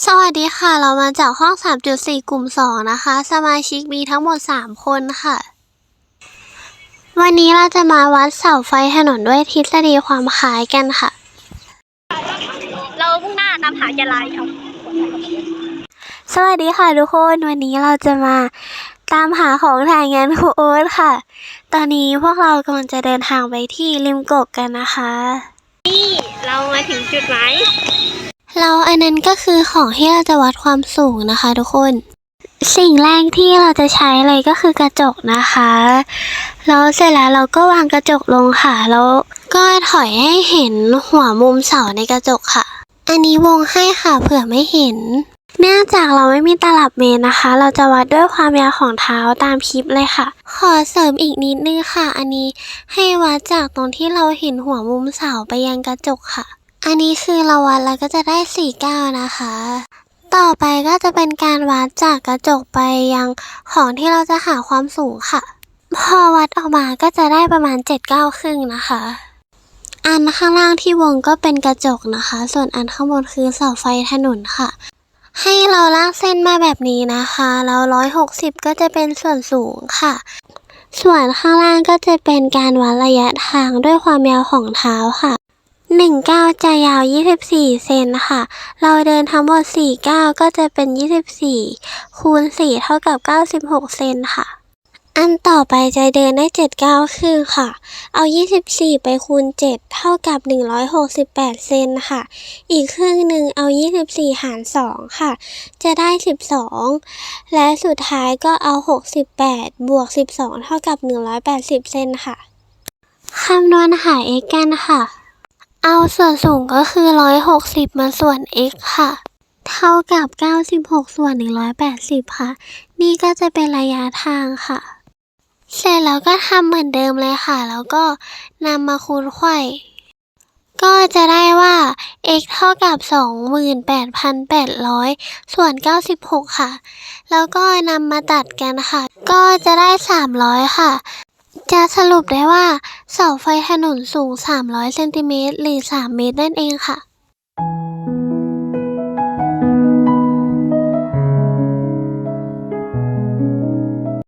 สวัสดีค่ะ เรามาจากห้อง 3.4 กลุ่ม 2 นะคะ สมาชิกมีทั้งหมด 3 คนค่ะ วันนี้เราจะมาวัดเสาไฟถนนด้วยทฤษฎีความคล้ายกันค่ะ เรามุ่งหน้าตามหาแกนไลน์ครับ สวัสดีค่ะทุกคน วันนี้เราจะมาตามหาของถ่ายงานครูโอ๊ตค่ะ ตอนนี้พวกเรากำลังจะเดินทางไปที่ริมกกกันนะคะ นี่เรามาถึงจุดหมาย เราอันนั้นก็คือของที่เราจะวัดความสูงนะคะ ทุกคน สิ่งแรกที่เราจะใช้เลยก็คือกระจกนะคะแล้วเสร็จแล้วเราก็วางกระจกลงค่ะ แล้วก็ถอยให้เห็นหัวมุมเสาในกระจกค่ะ อันนี้วงให้ค่ะเผื่อไม่เห็น เนื่องจากเราไม่มีตลับเมตรนะคะ เราจะวัดด้วยความยาวของเท้าตามคลิปเลยค่ะ ขอเสริมอีกนิดนึงค่ะ อันนี้ให้วัดจากตรงที่เราเห็นหัวมุมเสาไปยังกระจกค่ะ อันนี้คือเราวัดแล้วก็จะได้49นะคะ ต่อไปก็จะเป็นการวัดจากกระจกไปยังของที่เราจะหาความสูงค่ะ พอวัดออกมาก็จะได้ประมาณ79ครึ่งนะคะ อันข้างล่างที่วงก็เป็นกระจกนะคะ ส่วนอันข้างบนคือเสาไฟถนนค่ะ ให้เราลากเส้นมาแบบนี้นะคะแล้ว160ก็จะเป็นส่วนสูงค่ะส่วนข้างล่างก็จะเป็นการวัดระยะทางด้วยความยาวของเท้าค่ะ 1ก้าจะยาว24เซนค่ะ เราเดินทั้งหมด4ก้าก็จะเป็น24คูณ4เท่ากับ96เซนค่ะ อันต่อไปจะเดินได้7ก้าครึ่งค่ะ เอา24ไปคูณ7เท่ากับ168เซนค่ะ อีกครึ่งหนึ่งเอา24หาร2ค่ะ จะได้12และสุดท้ายก็เอา68บวก12เท่ากับ180เซนค่ะคำนวณหา x กันค่ะ เอาส่วนสูงก็คือ 160 มาส่วน x ค่ะ เท่ากับ 96 ส่วน 180 ค่ะ นี่ก็จะเป็นระยะทางค่ะ เสร็จแล้วก็ทำเหมือนเดิมเลยค่ะ แล้วก็นำมาคูณไขว้ก็จะได้ว่า x เท่ากับ 28,800 ส่วน 96 ค่ะ แล้วก็นำมาตัดกันค่ะ ก็จะได้ 300 ค่ะ จะสรุปได้ว่าเสาไฟถนนสูง 300 เซนติเมตรหรือ 3 เมตรนั่นเองค่ะ